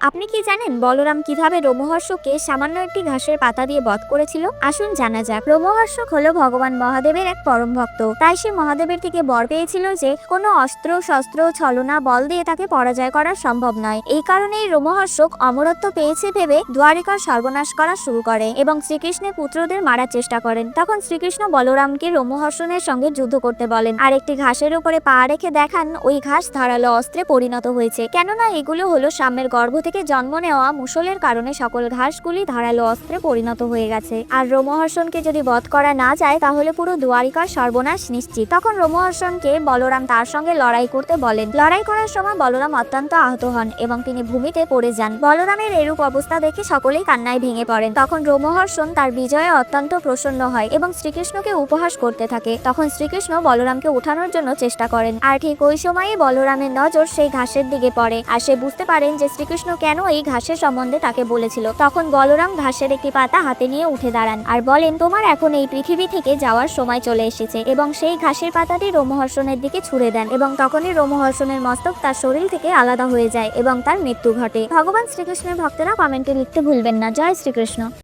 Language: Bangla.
আপনি কি জানেন বলরাম কীভাবে রোমহর্ষকে সামান্য একটি ঘাসের পাতা দিয়ে বধ করেছিল? আসুন জানা যাক। রোমহর্ষক হলো ভগবান মহাদেবের এক পরম ভক্ত। তাই সে মহাদেবের থেকে বর পেয়েছিল যে, কোনো অস্ত্র, শস্ত্র, ছলনা, বল দিয়ে তাকে পরাজয় করা সম্ভব নয়। এই কারণেই রোমহর্ষক অমরত্ব পেয়েছে ভেবে দ্বারিকার সর্বনাশ করা শুরু করে এবং শ্রীকৃষ্ণের পুত্রদের মারার চেষ্টা করেন। তখন শ্রীকৃষ্ণ বলরামকে রোমহর্ষণের সঙ্গে যুদ্ধ করতে বলেন। আর একটি ঘাসের উপরে পা রেখে দেখান, ওই ঘাস ধারালো অস্ত্রে পরিণত হয়েছে। কেননা এগুলো হলো সাম্যের গর্ভ থেকে জন্ম নেওয়া মুসলের কারণে সকল ঘাসগুলি ধারালো অস্ত্রে পরিণত হয়ে গেছে। আর রোমহর্ষণকে যদি বধ করা না যায়, তাহলে পুরো দুয়ারিকার সর্বনাশ নিশ্চিত। তখন রোমহর্ষণকে বলরাম তার সঙ্গে লড়াই করতে বলেন। লড়াই করার সময় বলরাম অত্যন্ত আহত হন এবং তিনি ভূমিতে পড়ে যান। বলরামের এরূপ অবস্থা দেখে সকলেই কান্নায় ভেঙে পড়েন। তখন রোমহর্ষণ তার বিজয়ে অত্যন্ত প্রসন্ন হয় এবং শ্রীকৃষ্ণকে উপহাস করতে থাকে। তখন শ্রীকৃষ্ণ বলরামকে উঠানোর জন্য চেষ্টা করেন। আর ঠিক ওই সময়ই বলরামের নজর সেই ঘাসের দিকে পড়ে। আর সে বুঝতে পারেন যে শ্রীকৃষ্ণ কেন এই ঘাসের সম্বন্ধে তাকে বলেছিল? তখন বলরাম ঘাসের একটি পাতা হাতে নিয়ে উঠে দাঁড়ান আর বলেন, তোমার এখন এই পৃথিবী থেকে যাওয়ার সময় চলে এসেছে এবং সেই ঘাসের পাতাটি রোমহর্ষণের দিকে ছুড়ে দেন এবং তখনই রোমহর্ষণের মস্তক তার শরীর থেকে আলাদা হয়ে যায় এবং তার মৃত্যু ঘটে। ভগবান শ্রীকৃষ্ণের ভক্তরা কমেন্টে লিখতে ভুলবেন না। জয় শ্রীকৃষ্ণ।